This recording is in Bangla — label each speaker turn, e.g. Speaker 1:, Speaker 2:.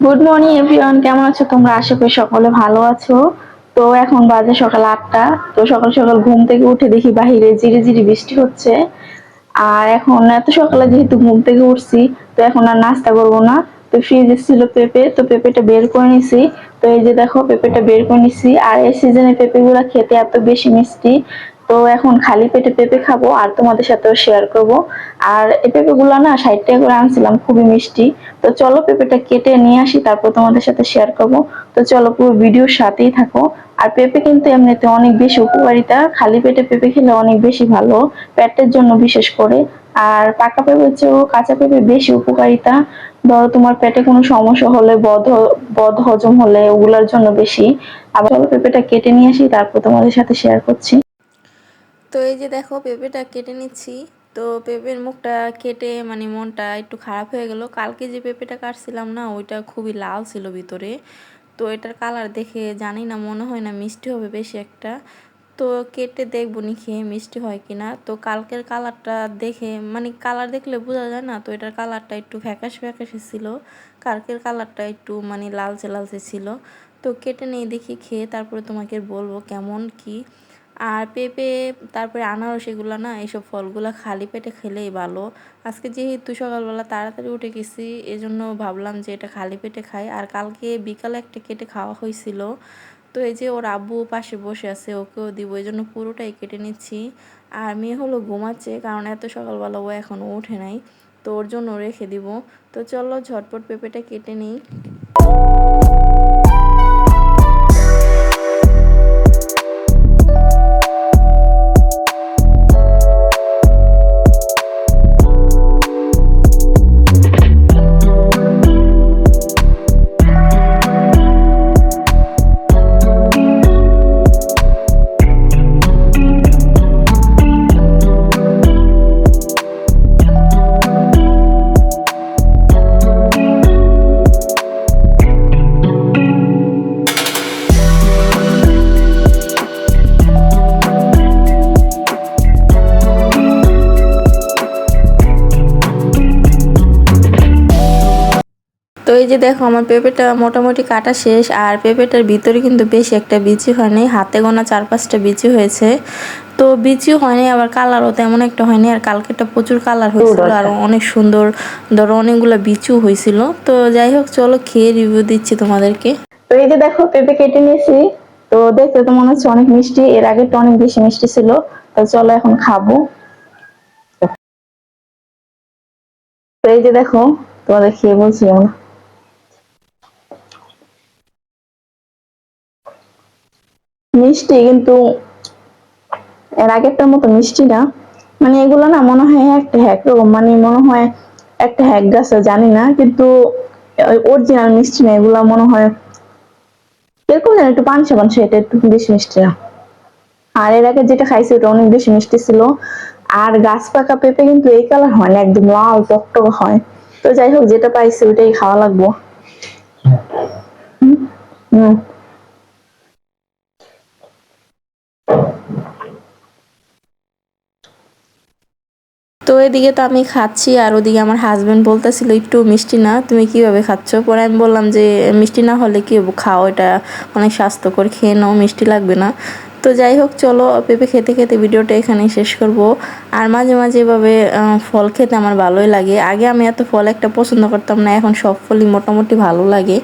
Speaker 1: গুড মর্নিং এভরিওয়ান কেমন আছো তোমরা? আশা করি সকলে ভালো আছো। তো এখন বাজে সকাল আটটা। তো সকাল সকাল ঘুম থেকে উঠে দেখি বাহিরে জিরি জিরি বৃষ্টি হচ্ছে। আর এখন এত সকালে যেহেতু ঘুম থেকে উঠছি, তো এখন আর নাস্তা করব না। তো ফ্রিজে ছিল পেঁপে, তো পেঁপেটা বের করে নিছি। তো এই যে দেখো, পেঁপেটা বের করে নিছি। আর এই সিজনে পেঁপেগুলো খেতে এত বেশি মিষ্টি। তো এখন খালি পেটে পেঁপে খাব আর তোমাদের সাথেও শেয়ার করব। আর এই পেঁপেগুলো না ষাট টাকা করে আনছিলাম, খুবই মিষ্টি। তো চলো পেঁপেটা কেটে নিয়ে আসি, তারপর তোমাদের সাথে শেয়ার করব। তো চলো পুরো ভিডিওর সাথেই থাকো। আর পেঁপে কিন্তু এমনিতে অনেক বেশি উপকারিতা, খালি পেটে পেঁপে খেলে অনেক বেশি ভালো, পেটের জন্য বিশেষ করে। আর পাকা পেঁপের চেয়েও কাঁচা পেঁপে বেশি উপকারিতা। ধরো তোমার পেটে কোনো সমস্যা হলে, বদ বদ হজম হলে ওগুলোর জন্য বেশি। আবার পেঁপেটা কেটে নিয়ে আসি, তারপর তোমাদের সাথে শেয়ার করছি।
Speaker 2: তো এই যে দেখো, পেঁপেটা কেটে নিচ্ছি। তো পেঁপের মুখটা কেটে মানে মনটা একটু খারাপ হয়ে গেল। কালকে যে পেঁপেটা কাটছিলাম না, ওইটা খুবই লাল ছিল ভিতরে। তো এটার কালার দেখে জানি না, মনে হয় না মিষ্টি হবে বেশি একটা। তো কেটে দেখব নি খেয়ে মিষ্টি হয় কি না তো কালকের কালারটা দেখে মানে কালার দেখলে বোঝা যায় না, তো এটার কালারটা একটু ফ্যাকাশ ফ্যাকাশে ছিল। কালকের কালারটা একটু মানে লালচে লালচে ছিল। তো কেটে নিয়ে দেখি খেয়ে তারপরে তোমাকে বলব কেমন কি। আর পেঁপে, তারপরে আনারস এগুলো না, এইসব ফলগুলো খালি পেটে খেলেই ভালো। আজকে যেহেতু সকালবেলা তাড়াতাড়ি উঠে গেছি, এজন্য ভাবলাম যে এটা খালি পেটে খাই। আর কালকে বিকালে একটা কেটে খাওয়া হয়েছিল। তো এই যে ওর আব্বু পাশে বসে আছে, ওকেও দিব এই জন্য পুরোটাই কেটে নিচ্ছি। আর মেয়ে হলো ঘুমাচ্ছে, কারণ এত সকালবেলা ও এখনও ওঠে নাই। তো ওর জন্য রেখে দিব। তো চলো ঝটপট পেঁপেটা কেটে নিই। তো এই যে দেখো আমার পেঁপেটা মোটামুটি কাটা শেষ আর পেঁপেটার ভিতরে কিন্তু বেশি একটা বিচি হয়নি হাতে গোনা চার পাঁচটা বিচি হয়েছে। তো বিচিও হয়নি আবার কালারও তেমন একটা হয়নি আর কালকেটা প্রচুর কালার হয়েছিল আর অনেক সুন্দর ধরো অনেকগুলো বিচু হয়েছিল। তো যাই হোক চলো খেয়ে রিভিউ দিচ্ছি তোমাদেরকে।
Speaker 1: তো এই যে দেখো পেঁপে কেটে নিয়েছি। তো দেখতে তো মনে হচ্ছে অনেক মিষ্টি এর আগে তো অনেক বেশি মিষ্টি ছিল। তো চলো এখন খাব। তো এই যে দেখো তোমাদের খেয়ে বলছি কেমন মিষ্টি কিন্তু এর আগেরটার মতো মিষ্টি না। মানে এগুলো না মনে হয় একটা হ্যাক রকম মানে মনে হয় একটা হ্যাক গাছ জানি না কিন্তু অরিজিনাল মিষ্টি না এগুলো মনে হয় এরকম যেন একটু পানসে পানসে এটা একটু বেশি মিষ্টি না। আর এর আগে যেটা খাইছি ওটা অনেক বেশি মিষ্টি ছিল। আর গাছ পাকা পেঁপে কিন্তু এই কালার হয় না একদম লাল টকটক হয়। তো যাই হোক যেটা পাইছি ওটাই খাওয়া লাগবো। হুম।
Speaker 2: এদিকে তো আমি খাচ্ছি আর ওদিকে আমার হাজব্যান্ড বলতেছিল, একটু মিষ্টি না, তুমি কীভাবে খাচ্ছ? পরে আমি বললাম যে, মিষ্টি না হলে কি খাও, এটা অনেক স্বাস্থ্যকর, খেয়ে নাও, মিষ্টি লাগবে না। তো যাই হোক, চলো পেঁপে খেতে খেতে ভিডিওটা এখানেই শেষ করব। আর মাঝে মাঝে এভাবে ফল খেতে আমার ভালোই লাগে। আগে আমি এত ফল একটা পছন্দ করতাম না, এখন সব ফলই মোটামুটি ভালো লাগে।